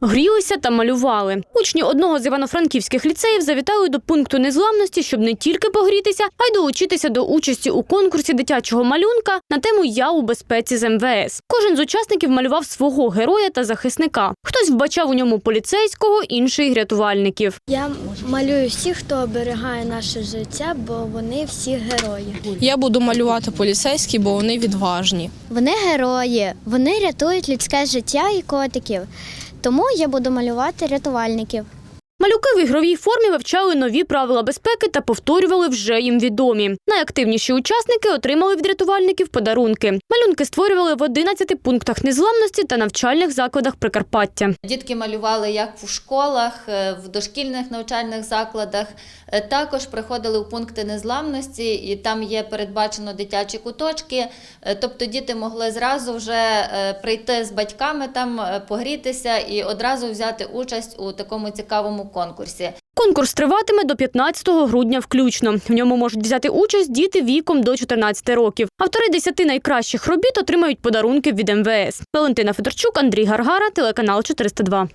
Грілися та малювали. Учні одного з івано-франківських ліцеїв завітали до пункту незламності, щоб не тільки погрітися, а й долучитися до участі у конкурсі дитячого малюнка на тему Я у безпеці з МВС. Кожен з учасників малював свого героя та захисника. Хтось вбачав у ньому поліцейського, інший рятувальників. Я малюю всіх, хто оберігає наше життя, бо вони всі герої. Я буду малювати поліцейські, бо вони відважні. Вони герої, вони рятують людське життя і котиків. Тому я буду малювати рятувальників. Малюки в ігровій формі вивчали нові правила безпеки та повторювали вже їм відомі. Найактивніші учасники отримали від рятувальників подарунки. Малюнки створювали в 11 пунктах незламності та навчальних закладах Прикарпаття. Дітки малювали як в школах, е, в дошкільних навчальних закладах. Е, Також приходили у пункти незламності, і там є передбачено дитячі куточки. Е, Тобто діти могли зразу вже прийти з батьками там, погрітися і одразу взяти участь у такому цікавому конкурсі. Конкурс триватиме до 15 грудня включно. В ньому можуть взяти участь діти віком до 14 років. Автори 10 найкращих робіт отримають подарунки від МВС. Валентина Федорчук, Андрій Гаргара, телеканал 402.